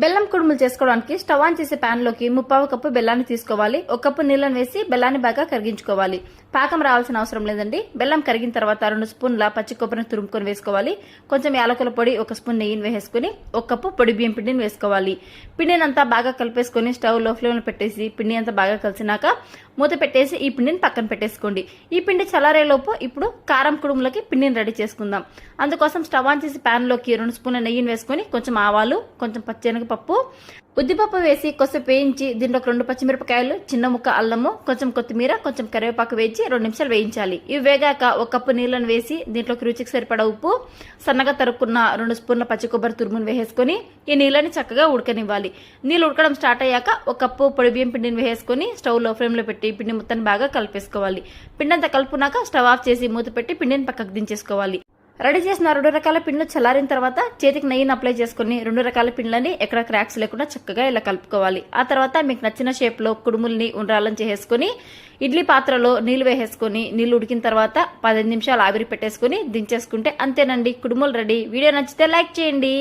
బెల్లం కుడుములు చేసుకోవడానికి స్టవ్ ఆన్ చేసే పాన్లోకి ముప్పావు కప్పు బెల్లాన్ని తీసుకోవాలి. ఒక కప్పు నీళ్ళని వేసి బెల్లాన్ని బాగా కరిగించుకోవాలి. పాకం రావాల్సిన అవసరం లేదండి. బెల్లం కరిగిన తర్వాత రెండు స్పూన్ల పచ్చి కొబ్బరిని తురుముకొని వేసుకోవాలి. కొంచెం యాలకుల పొడి ఒక స్పూన్ నెయ్యిని వేసుకుని ఒక కప్పు పొడి బియ్యం పిండిని వేసుకోవాలి. పిండిని అంతా బాగా కలిపేసుకొని స్టవ్లో ఫ్లేమ్ పెట్టేసి పిండి అంతా బాగా కలిసినాక మూత పెట్టేసి ఈ పిండిని పక్కన పెట్టేసుకోండి. ఈ పిండి చల్లారేలోపు ఇప్పుడు కారం కుడుములకి పిండిని రెడీ చేసుకుందాం. అందుకోసం స్టవ్ ఆన్ చేసి ప్యాన్లోకి రెండు స్పూన్ల నెయ్యిని వేసుకొని కొంచెం ఆవాలు కొంచెం పప్పు ఉద్దిపప్పు వేసి కొద్దిసేపు వేయించి దీంట్లో రెండు పచ్చిమిరపకాయలు చిన్న ముక్క అల్లము కొంచెం కొత్తిమీర కొంచెం కరివేపాకు వేయించి రెండు నిమిషాలు వేయించాలి. ఇవి వేగాక ఒక కప్పు నీళ్ళను వేసి దీంట్లోకి రుచికి సరిపడా ఉప్పు సన్నగా తరుక్కున్న రెండు స్పూన్ల పచ్చి కొబ్బరి తురుమును వేసేసుకొని ఈ నీళ్ళని చక్కగా ఉడకనివ్వాలి. నీళ్ళు ఉడకడం స్టార్ట్ అయ్యాక ఒక కప్పు పొడి బియ్యం పిండిని వేసుకొని స్టవ్లో పెట్టి పిండి మొత్తాన్ని బాగా కలిపేసుకోవాలి. పిండి అంతా కలుపునాక స్టవ్ ఆఫ్ చేసి మూత పెట్టి పిండిని పక్కకు దించేసుకోవాలి. రెడీ చేసిన రెండు రకాల పిండ్లు చల్లారిన తర్వాత చేతికి నెయ్యిని అప్లై చేసుకుని రెండు రకాల పిండ్లని ఎక్కడ క్రాక్స్ లేకుండా చక్కగా ఇలా కలుపుకోవాలి. ఆ తర్వాత మీకు నచ్చిన షేప్లో కుడుముల్ని ఉండ్రాలని చేసేసుకుని ఇడ్లీ పాత్రలో నీళ్ళు వేసేసుకొని నీళ్ళు ఉడికిన తర్వాత పదిహేను నిమిషాలు ఆవిరి పెట్టేసుకుని దించేసుకుంటే అంతేనండి. కుడుములు రెడీ. వీడియో నచ్చితే లైక్ చేయండి.